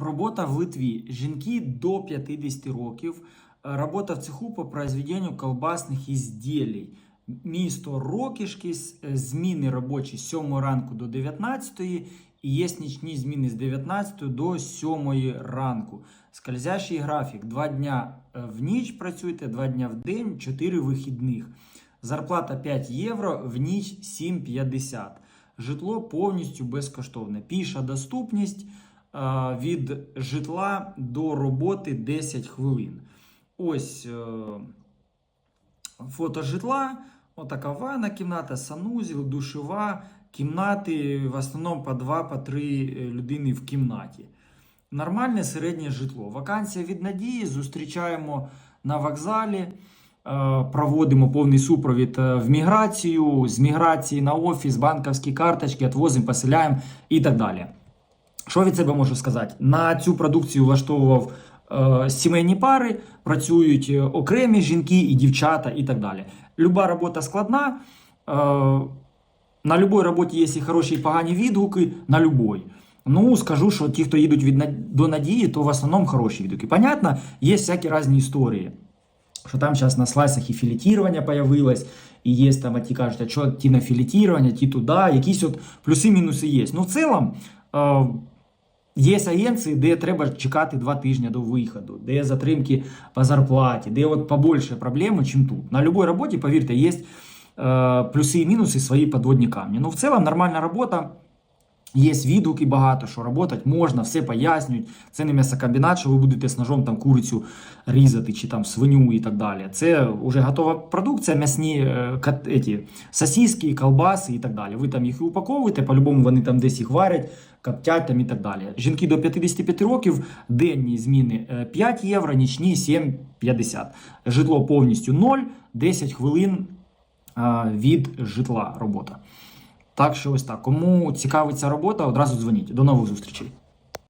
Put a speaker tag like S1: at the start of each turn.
S1: Робота в Литві. Жінки до 50 років. Е, Робота в цеху по произведенню колбасних ізділій. Місто Рокішки, е, зміни робочі з 7 ранку до 19 і є нічні зміни з 19 до 7 ранку. Скользящий графік. Два дня е, в ніч працюєте, два дня в день, 4 вихідних. Зарплата 5 євро, в ніч 7,50. Житло повністю безкоштовне. Піша доступність від житла до роботи 10 хвилин. Ось е, фото житла. Отака ванна кімната, санузел, душова, кімнати в основному по 2-3 людини в кімнаті. Нормальне середнє житло. Вакансія від надії. Зустрічаємо на вокзалі. е, Проводимо повний супровід е, в міграцію, з міграції на офіс, банківські карточки, відвозимо, поселяємо і так далі. Що від себе можу сказати? На цю продукцію влаштовував е, сімейні пари, працюють е, окремі жінки і дівчата, і так далі. Люба робота складна. Е, на будь-якій роботі є і хороші, і погані відгуки, на будь-якій. Ну, скажу, що ті, хто їдуть від до надії, то в основному хороші відгуки. Понятно, є всякі різні історії. Що там зараз на слайсах і філетірування появилось, і є там, а ті кажуть, а що ті на філетірування, ті туди, якісь от плюси-мінуси є. Ну, в цілому, е, Є агенції, де треба чекати два тижні до виходу, де затримки по зарплаті, де от побольше проблеми, ніж тут. На будь-якій роботі, повірте, є е, плюси і мінуси свої підводні камні. Ну, в цілому нормальна робота. Є відгуки багато, що працювати можна, все пояснюють. Це не м'ясокомбінат, що ви будете з ножом там курицю різати чи там свиню і так далі. Це вже готова продукція, м'ясні е, сосиски, колбаси і так далі. Ви там їх і упаковуєте, по-любому вони там десь їх варять, коптять там і так далі. Жінки до 55 років, денні зміни е, 5 євро, нічні 7,50. Житло повністю 0, 10 хвилин е, від житла робота. Так що ось так. Кому цікавить ця робота, одразу дзвоніть. До нових зустрічей.